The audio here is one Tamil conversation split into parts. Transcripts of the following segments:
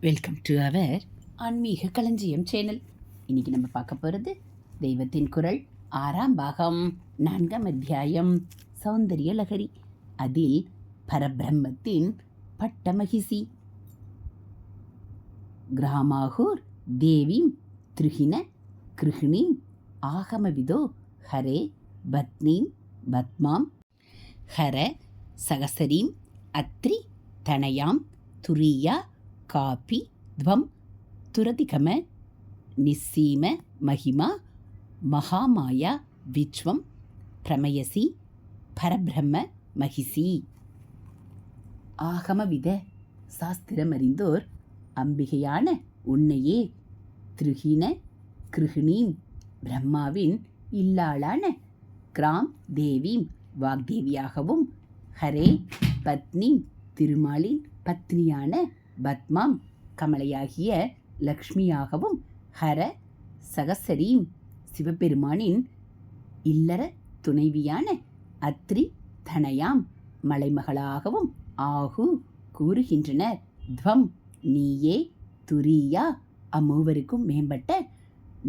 வெல்கம் டு அவர் ஆன்மீக களஞ்சியம் சேனல் இன்னைக்கு நம்ம பார்க்க போகிறது தெய்வத்தின் குரல் ஆறாம் பாகம் நான்காம் அத்தியாயம் சௌந்தரிய லகரி. அதில் பரபிரம்மத்தின் பட்டமகிசி. கிராமாகூர் தேவீம் திருஹின கிருஹிணீம் ஆகமவிதோ ஹரே பத்னீம் பத்மாம் ஹர சகசரீம் அத்ரி தனயாம் துரியா காபி துவம் துரதிகம நிஸ்ஸீம மகிமா மகாமாயா விச்வம் பிரமயசி பரபிரம்ம மகிசி. ஆகமவித சாஸ்திரமறிந்தோர் அம்பிகையான உன்னையே திருகின கிருகிணீம் பிரம்மாவின் இல்லாளான கிராம் தேவீம் வாக்தேவியாகவும் ஹரே பத்னி திருமாலின் பத்னியான பத்மாம் கமலையாகிய லக்ஷ்மியாகவும் ஹர சகசரீம் சிவபெருமானின் இல்லற துணைவியான அத்ரி தனயாம் மலைமகளாகவும் ஆகு கூறுகின்றனர். துவம் நீயே துரியா அம்மூவருக்கும் மேம்பட்ட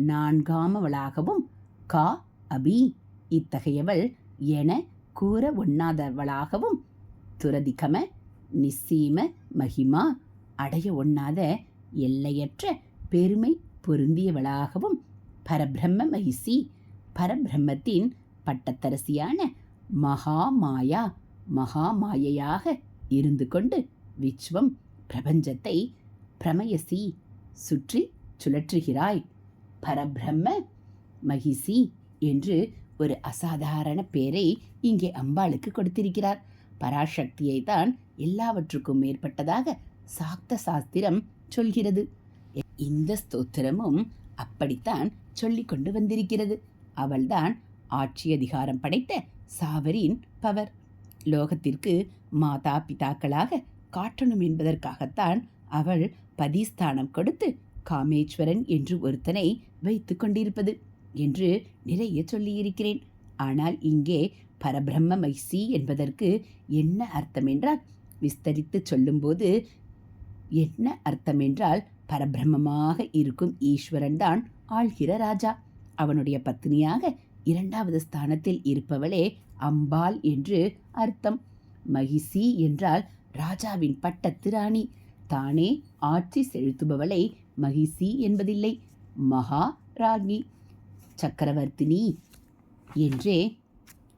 நான்காமவளாகவும் கா அபி இத்தகையவள் என கூற ஒண்ணாதவளாகவும் துரதிகம நிசீம மகிமா அடைய ஒண்ணாத எல்லையற்ற பெருமை பொருந்தியவளாகவும் பரபிரம்ம மகிஷி பரபிரம்மத்தின் பட்டத்தரசியான மகாமாயா மகாமாயையாக இருந்து கொண்டு விஸ்வம் பிரபஞ்சத்தை பிரமயசி சுற்றி சுழற்றுகிறாய். பரபிரம்ம மகிஷி என்று ஒரு அசாதாரண பேரை இங்கே அம்பாளுக்கு கொடுத்திருக்கிறார். பராசக்தியை தான் எல்லாவற்றுக்கும் மேற்பட்டதாக சாக்த சாஸ்திரம் சொல்கிறது. இந்த ஸ்தோத்திரமும் அப்படித்தான் சொல்லி கொண்டு வந்திருக்கிறது. அவள்தான் ஆட்சி அதிகாரம் படைத்த சாவரின் பவர். லோகத்திற்கு மாதா பிதாக்களாக காட்டணும் என்பதற்காகத்தான் அவள் பதிஸ்தானம் கொடுத்து காமேஸ்வரன் என்று ஒருத்தனை வைத்து கொண்டிருப்பது என்று நிறைய சொல்லியிருக்கிறேன். ஆனால் இங்கே பரபிரம்ம மைசி என்பதற்கு என்ன அர்த்தம் என்றால் விஸ்தரித்து சொல்லும்போது என்ன அர்த்தம் என்றால் பரபிரமமாக இருக்கும் ஈஸ்வரன் தான் ஆள்கிற ராஜா. அவனுடைய பத்னியாக இரண்டாவது ஸ்தானத்தில் இருப்பவளே அம்பாள் என்று அர்த்தம். மகிசி என்றால் ராஜாவின் பட்டத்து ராணி. தானே ஆட்சி செலுத்துபவளை மகிசி என்பதில்லை மகா ராணி சக்கரவர்த்தினி என்றே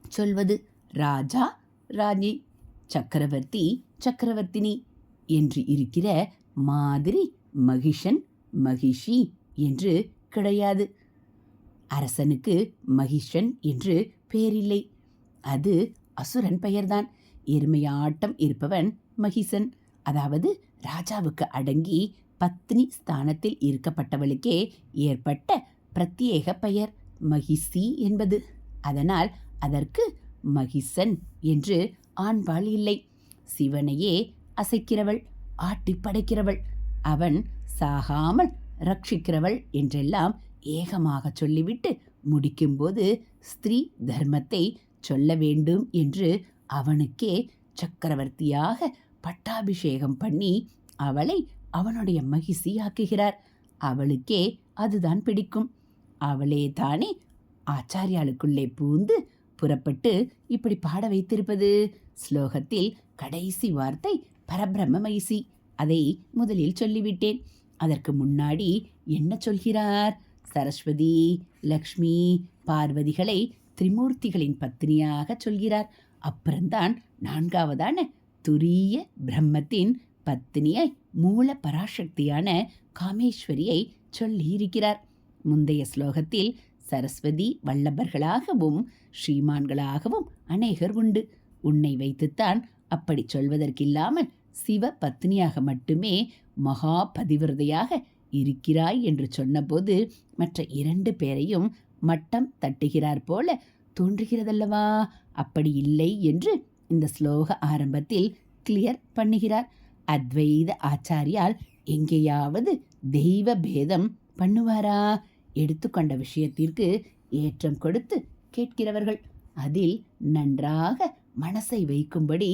சொல்வது ராஜா ராணி சக்கரவர்த்தி சக்கரவர்த்தினி. என்று இருக்கிற மாதிரி மகிஷன் மகிஷி என்று கிடையாது. அரசனுக்கு மகிஷன் என்று பேரில்லை. அது அசுரன் பெயர்தான். எருமையாட்டம் இருப்பவன் மகிசன் அதாவது ராஜாவுக்கு அடங்கி பத்னி ஸ்தானத்தில் இருக்கப்பட்டவளுக்கே ஏற்பட்ட பிரத்யேக பெயர் மகிசி என்பது. அதனால் அதற்கு மகிசன் என்று ஆண்பாள் இல்லை. சிவனையே அசைக்கிறவள் ஆட்டி படைக்கிறவள் அவன் சாகாமல் ரட்சிக்கிறவள் என்றெல்லாம் ஏகமாக சொல்லிவிட்டு முடிக்கும்போது ஸ்திரீ தர்மத்தை சொல்ல வேண்டும் என்று அவனுக்கே சக்கரவர்த்தியாக பட்டாபிஷேகம் பண்ணி அவளை அவனுடைய மகிழ்ச்சியாக்குகிறார். அவளுக்கே அதுதான் பிடிக்கும். அவளே தானே ஆச்சாரியாளுக்குள்ளே பூந்து புறப்பட்டு இப்படி பாட வைத்திருப்பது? ஸ்லோகத்தில் கடைசி வார்த்தை பரபிரம்ம மைசி அதை முதலில் சொல்லிவிட்டேன். அதற்கு முன்னாடி என்ன சொல்கிறார்? சரஸ்வதி லக்ஷ்மி பார்வதிகளை திரிமூர்த்திகளின் பத்னியாக சொல்கிறார். அப்புறம்தான் நான்காவதான துரிய பிரம்மத்தின் பத்னியை மூல பராசக்தியான காமேஸ்வரியை சொல்லியிருக்கிறார். முந்தைய ஸ்லோகத்தில் சரஸ்வதி வல்லபர்களாகவும் ஸ்ரீமான்களாகவும் அநேகர் உண்டு. உன்னை வைத்துத்தான் அப்படி சொல்வதற்கில்லாமல் சிவ பத்னியாக மட்டுமே மகா பதிவிரதையாக இருக்கிறாய் என்று சொன்னபோது மற்ற இரண்டு பேரையும் மட்டம் தட்டுகிறார் போல தோன்றுகிறதல்லவா? அப்படி இல்லை என்று இந்த ஸ்லோக ஆரம்பத்தில் கிளியர் பண்ணுகிறார். அத்வைத ஆச்சாரியால் எங்கேயாவது தெய்வ பேதம் பண்ணுவாரா? எடுத்துக்கொண்ட விஷயத்திற்கு ஏற்றம் கொடுத்து கேட்கிறவர்கள். அதில் நன்றாக மனசை வைக்கும்படி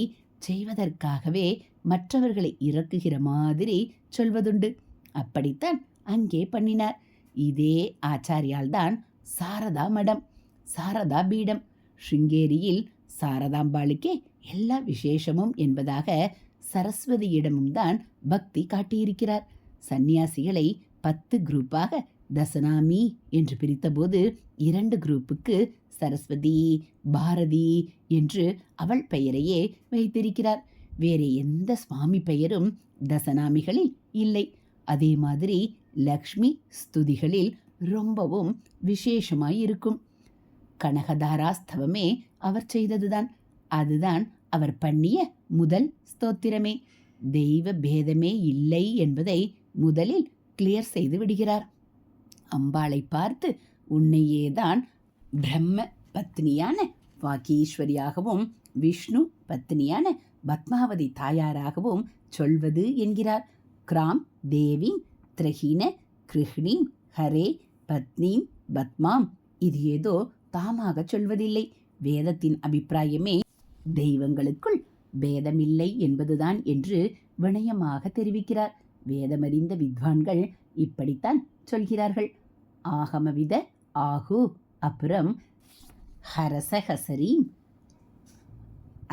செய்வதற்காகவே மற்றவர்களை இறக்குகிற மாதிரி சொல்வதுண்டு. அப்படித்தான் அங்கே பண்ணினார். இதே ஆச்சாரியால்தான் சாரதா மடம் சாரதா பீடம். ஸ்ருங்கேரியில் சாரதாம்பாளுக்கே எல்லா விசேஷமும் என்பதாக சரஸ்வதியிடமும் தான் பக்தி காட்டியிருக்கிறார். சந்நியாசிகளை பத்து குரூப்பாக தசனாமி என்று பிரித்தபோது இரண்டு குரூப்புக்கு சரஸ்வதி பாரதி என்று அவள் பெயரையே வைத்திருக்கிறார். வேறு எந்த சுவாமி பெயரும் தசனாமிகளில் இல்லை. அதே மாதிரி லக்ஷ்மி ஸ்துதிகளில் ரொம்பவும் விசேஷமாயிருக்கும். கனகதாராஸ்தவமே அவர் செய்ததுதான். அதுதான் அவர் பண்ணிய முதல் ஸ்தோத்திரமே. தெய்வ பேதமே இல்லை என்பதை முதலில் கிளியர் செய்து விடுகிறார். அம்பாளை பார்த்து உன்னையேதான் பிரம்ம பத்னியான வாக்கீஸ்வரியாகவும் விஷ்ணு பத்னியான பத்மாவதி தாயாராகவும் சொல்வது என்கிறார். கிராம் தேவீம் திரஹீன கிருஹ்ணீம் ஹரே பத்னீம் பத்மாம். இது ஏதோ தாமாக சொல்வதில்லை. வேதத்தின் அபிப்பிராயமே தெய்வங்களுக்குள் பேதமில்லை என்பதுதான் என்று வினயமாக தெரிவிக்கிறார். வேதமறிந்த வித்வான்கள் இப்படித்தான் சொல்கிறார்கள். ஆகமவித ஆகு. அப்புறம் ஹரசஹசரீம்.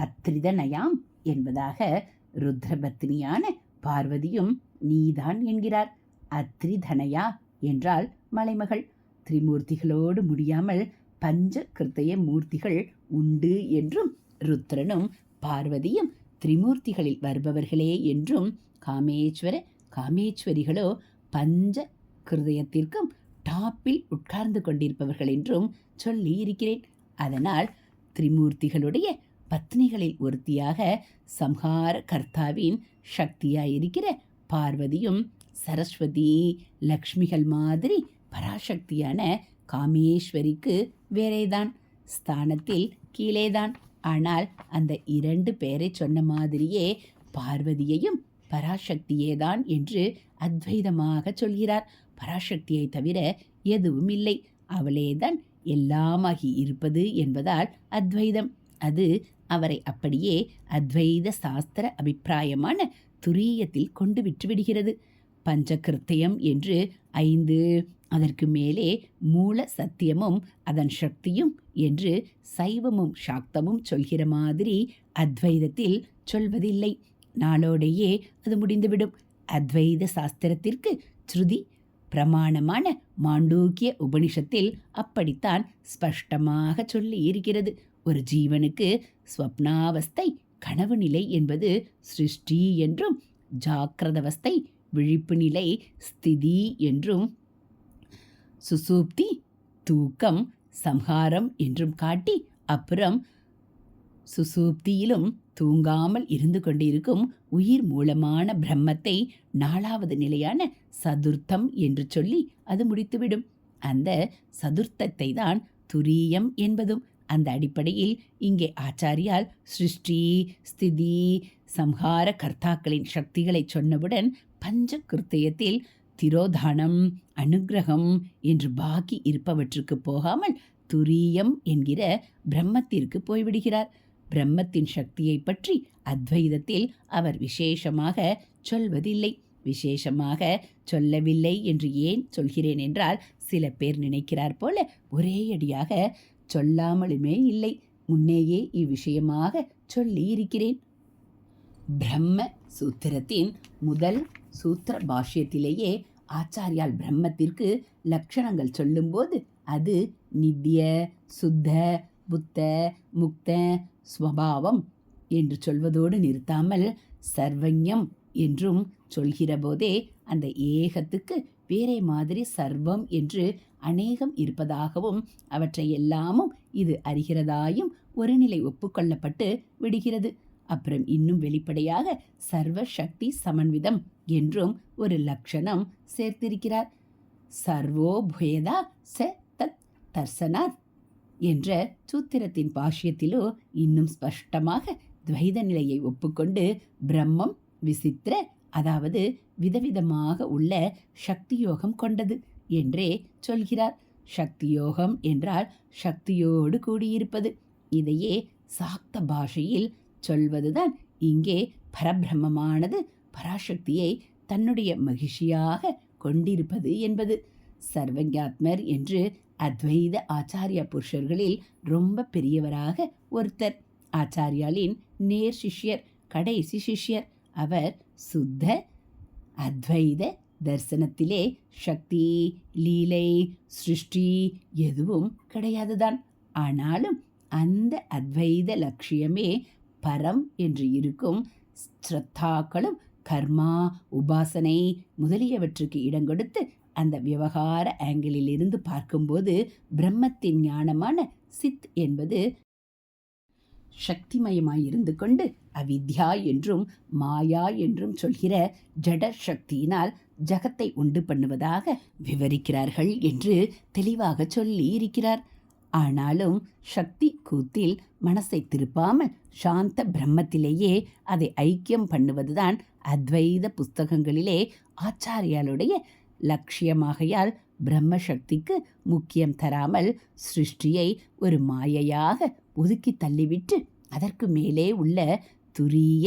அத்ரிதனயாம் என்பதாக ருத்ரபத்னியான பார்வதியும் நீதான் என்கிறார். அத்ரிதனயா என்றால் மலைமகள். திரிமூர்த்திகளோடு முடியாமல் பஞ்ச கிருத்தய மூர்த்திகள் உண்டு என்றும் ருத்ரனும் பார்வதியும் திரிமூர்த்திகளில் வருபவர்களே என்றும் காமேஸ்வர காமேஸ்வரிகளோ பஞ்ச கிருதயத்திற்கும் டாப்பில் உட்கார்ந்து கொண்டிருப்பவர்கள் என்றும் சொல்லி இருக்கிறேன். அதனால் திரிமூர்த்திகளுடைய பத்னிகளில் ஒருத்தியாக சம்ஹார கர்த்தாவின் சக்தியாயிருக்கிற பார்வதியும் சரஸ்வதி லக்ஷ்மிகள் மாதிரி பராசக்தியான காமேஸ்வரிக்கு வேறேதான். ஸ்தானத்தில் கீழேதான். ஆனால் அந்த இரண்டு பேரை சொன்ன மாதிரியே பார்வதியையும் பராசக்தியேதான் என்று அத்வைதமாக சொல்கிறார். பராசக்தியை தவிர எதுவும் இல்லை அவளேதான் எல்லாமாகி இருப்பது என்பதால் அத்வைதம். அது அவரை அப்படியே அத்வைத சாஸ்திர அபிப்பிராயமான துரியத்தில் கொண்டு விட்டு விடுகிறது. பஞ்சகிருத்தியம் என்று ஐந்து அதற்கு மேலே மூல சத்தியமும் அதன் சக்தியும் என்று சைவமும் சாக்தமும் சொல்கிற மாதிரி அத்வைதத்தில் சொல்வதில்லை. நாளோடையே அது முடிந்துவிடும். அத்வைத சாஸ்திரத்திற்கு ஸ்ருதி பிரமாணமான மாண்டூக்கிய உபனிஷத்தில் அப்படித்தான் ஸ்பஷ்டமாக சொல்லி இருக்கிறது ஒரு ஜீவனுக்கு ஸ்வப்னாவஸ்தை கனவு நிலை என்பது சிருஷ்டி என்றும் ஜாக்கிரதவஸ்தை விழிப்பு நிலை ஸ்திதி என்றும் சுசூப்தி தூக்கம் சம்ஹாரம் என்றும் காட்டி அப்புறம் சுசூப்தியிலும் தூங்காமல் இருந்து கொண்டிருக்கும் உயிர் மூலமான பிரம்மத்தை நாலாவது நிலையான சதுர்த்தம் என்று சொல்லி அது முடித்துவிடும். அந்த சதுர்த்தத்தை தான் துரியம் என்பதும். அந்த அடிப்படையில் இங்கே ஆச்சாரியால் சிருஷ்டி ஸ்திதி சம்ஹார கர்த்தாக்களின் சக்திகளை சொன்னவுடன் பஞ்ச கிருத்தயத்தில் திரோதானம் அனுகிரகம் என்று பாக்கி இருப்பவற்றுக்கு போகாமல் துரியம் என்கிற பிரம்மத்திற்கு போய்விடுகிறார். பிரம்மத்தின் சக்தியை பற்றி அத்வைதத்தில் அவர் விசேஷமாக சொல்வதில்லை. விசேஷமாக சொல்லவில்லை என்று ஏன் சொல்கிறேன் என்றால் சில பேர் நினைக்கிறார் போல ஒரே அடியாக சொல்லாமலுமே இல்லை. முன்னேயே இவ்விஷயமாக சொல்லி இருக்கிறேன் பிரம்ம சூத்திரத்தின் முதல் சூத்திர பாஷ்யத்திலேயே ஆச்சாரியால் பிரம்மத்திற்கு லட்சணங்கள் சொல்லும்போது அது நித்திய சுத்த புத்த முக்த ஸ்வபாவம் என்று சொல்வதோடு நிறுத்தாமல் சர்வஞம் என்றும் சொல்கிறபோதே அந்த ஏகத்துக்கு வேறே மாதிரி சர்வம் என்று அநேகம் இருப்பதாகவும் அவற்றை எல்லாமும் இது அறிகிறதாயும் ஒரு நிலை ஒப்புக்கொள்ளப்பட்டு விடுகிறது. அப்புறம் இன்னும் வெளிப்படையாக சர்வ சக்தி சமன்விதம் என்றும் ஒரு லட்சணம் சேர்த்திருக்கிறார். சர்வோபுயதா ச தத் தர்சனாத் என்ற சூத்திரத்தின் பாஷ்யத்திலோ இன்னும் ஸ்பஷ்டமாக துவைத நிலையை ஒப்புக்கொண்டு பிரம்மம் விசித்திர அதாவது விதவிதமாக உள்ள சக்தியோகம் கொண்டது என்றே சொல்கிறார். சக்தியோகம் என்றால் சக்தியோடு கூடியிருப்பது. இதையே சாக்த பாஷையில் சொல்வதுதான் இங்கே பரபிரம்மமானது பராசக்தியை தன்னுடைய மகிழ்ச்சியாக கொண்டிருப்பது என்பது. சர்வஞாத்மர் என்று அத்வைத ஆச்சாரிய புருஷர்களில் ரொம்ப பெரியவராக ஒருத்தர். ஆச்சாரியாலின் நேர் சிஷ்யர் கடைசி சிஷ்யர். அவர் சுத்த அத்வைத தரிசனத்திலே சக்தி லீலை சிருஷ்டி எதுவும் கிடையாதுதான். ஆனாலும் அந்த அத்வைத லட்சியமே பரம் என்று இருக்கும் ஸ்ரத்தாக்களும் கர்மா உபாசனை முதலியவற்றுக்கு இடம் கொடுத்து அந்த விவகார ஆங்கிளில் இருந்து பார்க்கும்போது பிரம்மத்தின் ஞானமான சித் என்பது சக்திமயமாயிருந்து கொண்டு அவித்யா என்றும் மாயா என்றும் சொல்கிற ஜட சக்தியினால் ஜகத்தை உண்டு பண்ணுவதாக விவரிக்கிறார்கள் என்று தெளிவாக சொல்லி இருக்கிறார் ஆனாலும் சக்தி கூத்தில் மனசை திருப்பாமல் சாந்த பிரம்மத்திலேயே அதை ஐக்கியம் பண்ணுவதுதான் அத்வைத புஸ்தகங்களிலே ஆச்சாரியாளுடைய லட்சியமாகையால் பிரம்ம சக்திக்கு முக்கியம் தராமல் சிருஷ்டியை ஒரு மாயையாக ஒதுக்கி தள்ளிவிட்டு அதற்கு மேலே உள்ள துரிய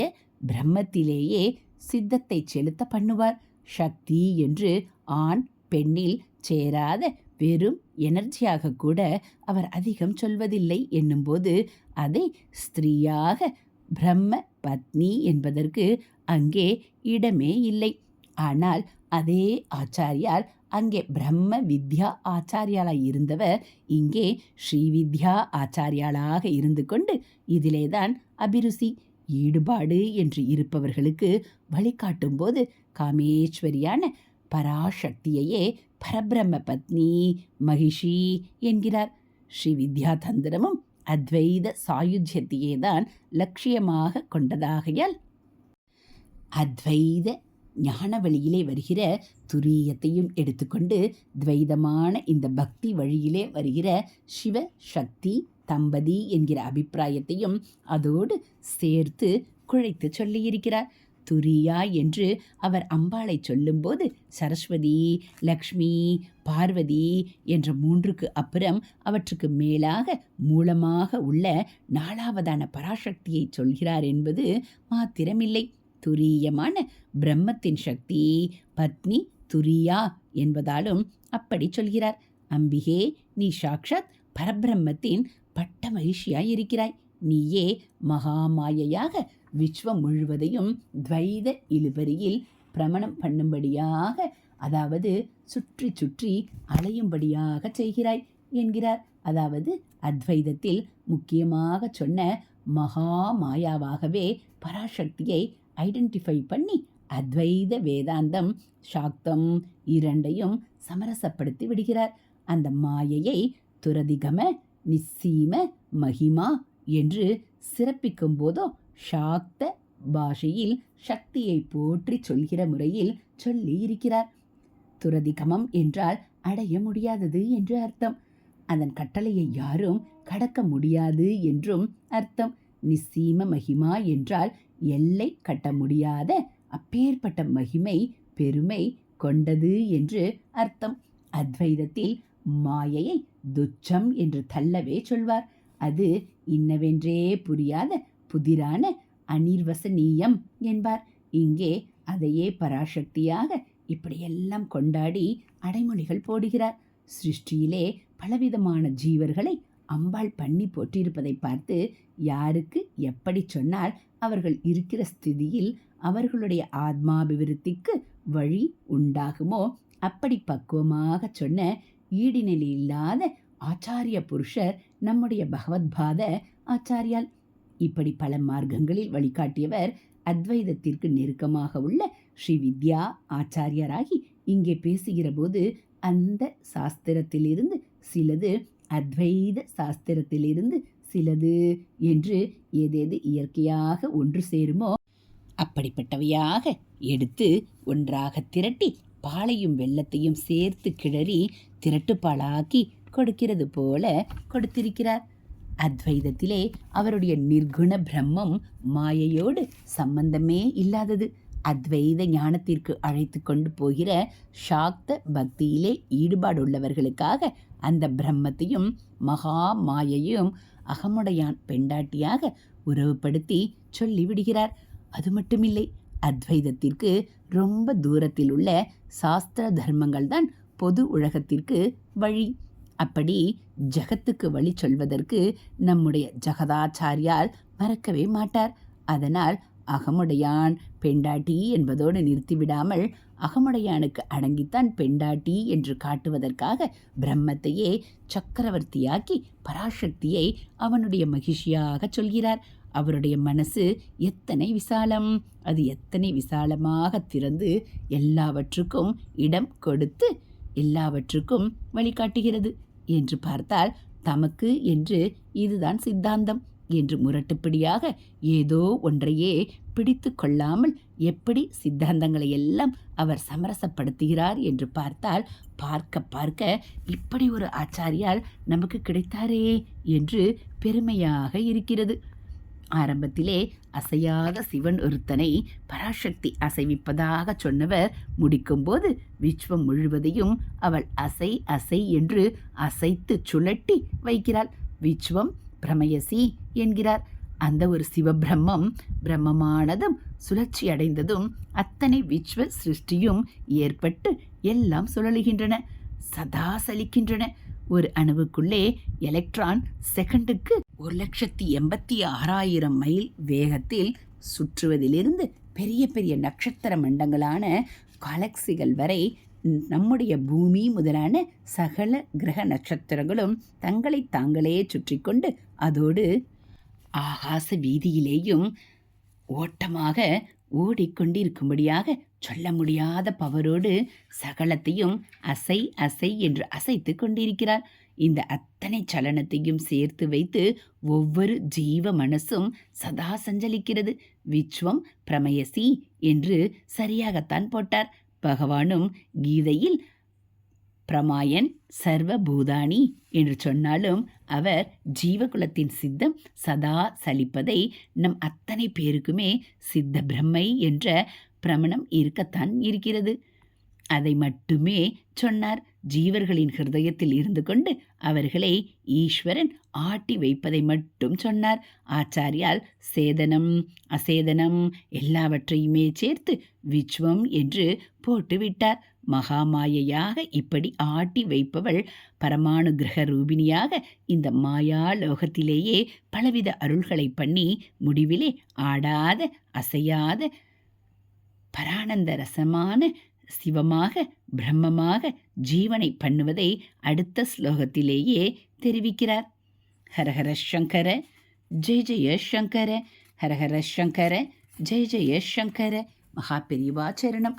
பிரம்மத்திலேயே சித்தத்தை செலுத்த பண்ணுவார். சக்தி என்று ஆண் பெண்ணில் சேராத வெறும் எனர்ஜியாக கூட அவர் அதிகம் சொல்வதில்லை என்னும்போது அதை ஸ்திரீயாக பிரம்ம பத்னி என்பதற்கு அங்கே இடமே இல்லை. ஆனால் அதே ஆச்சாரியார் அங்கே பிரம்ம வித்யா ஆச்சாரியாளாக இருந்தவர் இங்கே ஸ்ரீவித்யா ஆச்சாரியாளாக இருந்து கொண்டு இதிலே தான் அபிருசி ஈடுபாடு என்று இருப்பவர்களுக்கு வழிகாட்டும்போது காமேஸ்வரியான பராசக்தியையே பரபிரம்ம பத்னி மகிஷி என்கிறார். ஸ்ரீ வித்யா தந்திரமும் அத்வைத சாயுஜ்யத்தையே தான் லட்சியமாக கொண்டதாகையால் அத்வைத ஞான வழியிலே வருகிற துரியத்தையும் எடுத்துக்கொண்டு துவைதமான இந்த பக்தி வழியிலே வருகிற சிவ சக்தி தம்பதி என்கிற அபிப்பிராயத்தையும் அதோடு சேர்த்து குழைத்து சொல்லியிருக்கிறார். துரியா என்று அவர் அம்பாளை சொல்லும்போது சரஸ்வதி லக்ஷ்மி பார்வதி என்ற மூன்றுக்கு அப்புறம் அவற்றுக்கு மேலாக மூலமாக உள்ள நாலாவதான பராசக்தியை சொல்கிறார் என்பது மாத்திரமில்லை. துரியமான பிரம்மத்தின் சக்தி. பத்னி துரியா என்பதாலும் அப்படி சொல்கிறார். அம்பிகே நீ சாக்ஷாத் பரபிரம்மத்தின் பட்ட மகிழ்ச்சியாய் இருக்கிறாய். நீயே மகாமாயையாக விஸ்வம் முழுவதையும் துவைத இழுபறியில் பிரமணம் பண்ணும்படியாக அதாவது சுற்றி சுற்றி அலையும்படியாக செய்கிறாய் என்கிறார். அதாவது அத்வைதத்தில் முக்கியமாக சொன்ன மகா மாயாவாகவே பராசக்தியை ஐடென்டிஃபை பண்ணி அத்வைத வேதாந்தம் சாக்தம் இரண்டையும் சமரசப்படுத்தி விடுகிறார். அந்த மாயையை துரதிகம நிச்சீம மகிமா என்று சிறப்பிக்கும் போதோ சாக்த பாஷையில் சக்தியை போற்றி சொல்கிற முறையில் சொல்லி இருக்கிறார். துரதிகமம் என்றால் அடைய முடியாதது என்று அர்த்தம். அதன் கட்டளையை யாரும் கடக்க முடியாது என்றும் அர்த்தம். நிசீம மகிமா என்றால் எல்லை கட்ட முடியாத அப்பேற்பட்ட மகிமை பெருமை கொண்டது என்று அர்த்தம். அத்வைதத்தில் மாயையை துச்சம் என்று தள்ளவே சொல்வார். அது இன்னவென்றே புரியாத புதிரான அனிர்வசனீயம் என்பார். இங்கே அதையே பராசக்தியாக இப்படியெல்லாம் கொண்டாடி அடைமொழிகள் போடுகிறார். சிருஷ்டியிலே பலவிதமான ஜீவர்களை அம்பாள் பண்ணி போட்டிருப்பதை பார்த்து யாருக்கு எப்படி சொன்னால் அவர்கள் இருக்கிற ஸ்திதியில் அவர்களுடைய ஆத்மாபிவிருத்திக்கு வழி உண்டாகுமோ அப்படி பக்குவமாக சொன்ன ஈடிநிலை இல்லாத ஆச்சாரிய புருஷர் நம்முடைய பகவத்பாத ஆச்சாரியால். இப்படி பல மார்க்கங்களில் வழிகாட்டியவர் அத்வைதத்திற்கு நெருக்கமாக உள்ள ஸ்ரீ வித்யா ஆச்சாரியராகி இங்கே பேசுகிற போது அந்த சாஸ்திரத்திலிருந்து சிலது அத்வைத சாஸ்திரத்திலிருந்து சிலது என்று ஏதேது இயற்கையாக ஒன்று சேருமோ அப்படிப்பட்டவையாக எடுத்து ஒன்றாக திரட்டி பாலையும் வெள்ளத்தையும் சேர்த்து கிளறி திரட்டுப்பாலாக்கி கொடுக்கிறது போல கொடுத்திருக்கிறார். அத்வைதத்திலே அவருடைய நிர்குண பிரம்மம் மாயையோடு சம்பந்தமே இல்லாதது. அத்வைத ஞானத்திற்கு அழைத்து கொண்டு போகிற சாக்த பக்தியிலே ஈடுபாடுள்ளவர்களுக்காக அந்த பிரம்மத்தையும் மகா மாயையும் அகமுடையான் பெண்டாட்டியாக உறவுபடுத்தி சொல்லிவிடுகிறார் அது மட்டுமில்லை அத்வைதத்திற்கு ரொம்ப தூரத்தில் உள்ள சாஸ்திர தர்மங்கள் தான் பொது உலகத்திற்கு வழி. அப்படி ஜகத்துக்கு வழி சொல்வதற்கு நம்முடைய ஜகதாச்சாரியால் மறக்கவே மாட்டார். அதனால் அகமுடையான் பெண்டாட்டி என்பதோடு நிறுத்திவிடாமல் அகமுடையானுக்கு அடங்கித்தான் பெண்டாட்டி என்று காட்டுவதற்காக பிரம்மத்தையே சக்கரவர்த்தியாக்கி பராசக்தியை அவனுடைய மகிழ்ச்சியாக சொல்கிறார். அவருடைய மனசு எத்தனை விசாலம்? அது எத்தனை விசாலமாக திறந்து எல்லாவற்றுக்கும் இடம் கொடுத்து எல்லாவற்றுக்கும் வழிகாட்டுகிறது என்று பார்த்தால் தமக்கு என்று இதுதான் சித்தாந்தம். என்று முரட்டுப்படியாக ஏதோ ஒன்றையே பிடித்து கொள்ளாமல் எப்படி சித்தாந்தங்களை எல்லாம் அவர் சமரசப்படுத்துகிறார் என்று பார்த்தால் பார்க்க பார்க்க இப்படி ஒரு ஆச்சாரியால் நமக்கு கிடைத்தாரே என்று பெருமையாக இருக்கிறது. ஆரம்பத்திலே அசையாத சிவன் ஒருத்தனை பராசக்தி அசைவிப்பதாக சொன்னவர் முடிக்கும்போது விஸ்வம் முழுவதையும் அவள் அசை அசை என்று அசைத்து சுழட்டி வைக்கிறாள். விஸ்வம் பிரமயசி என்கிறார். அந்த ஒரு சிவபிரம்மம் பிரம்மமானதும் சுழற்சி அடைந்ததும் அத்தனை விஸ்வ சிருஷ்டியும் ஏற்பட்டு எல்லாம் சுழலுகின்றன சதா சலிக்கின்றன. ஒரு அணுவுக்குள்ளே எலக்ட்ரான் செகண்டுக்கு ஒரு லட்சத்தி எண்பத்தி ஆறாயிரம் மைல் வேகத்தில் சுற்றுவதிலிருந்து பெரிய பெரிய நட்சத்திர மண்டங்களான காலக்சிகள் வரை நம்முடைய பூமி முதலான சகல கிரக நட்சத்திரங்களும் தங்களை தாங்களே சுற்றி கொண்டு அதோடு ஆகாச வீதியிலேயும் ஓட்டமாக ஓடிக்கொண்டிருக்கும்படியாக சொல்ல முடியாத பவரோடு சகலத்தையும் அசை அசை என்று அசைத்து கொண்டிருக்கிறார். இந்த அத்தனை சலனத்தையும் சேர்த்து வைத்து ஒவ்வொரு ஜீவ மனசும் சதா சஞ்சலிக்கிறது. விஸ்வம் பிரமயசி என்று சரியாகத்தான் போட்டார். பகவானும் கீதையில் பிரமாயன் சர்வபூதானி என்று சொன்னாலும் அவர் ஜீவகுலத்தின் சித்தம் சதா சலிப்பதை நம் அத்தனை பேருக்குமே சித்த பிரம்மை என்ற பிரமணம் இருக்கத்தான் இருக்கிறது. அதை மட்டுமே சொன்னார். ஜீவர்களின் ஹிருதயத்தில் இருந்து கொண்டு அவர்களை ஈஸ்வரன் ஆட்டி வைப்பதை மட்டும் சொன்னார். ஆச்சாரியால் சேதனம் அசேதனம் எல்லாவற்றையுமே சேர்த்து விஸ்வம் என்று போட்டுவிட்டார். மகாமாயையாக இப்படி ஆட்டி வைப்பவள் பரமானு கிரக ரூபினியாக இந்த மாயா லோகத்திலேயே பலவித அருள்களை பண்ணி முடிவிலே ஆடாத அசையாத பரானந்த ரசமான சிவமாக பிரம்மமாக ஜீவனை பண்ணுவதை அடுத்த ஸ்லோகத்திலேயே தெரிவிக்கிறார். ஹரஹர சங்கர ஜெய ஜெய சங்கர ஹரஹர சங்கர ஜெய ஜெய சங்கர மகாபெரிவாச்சரணம்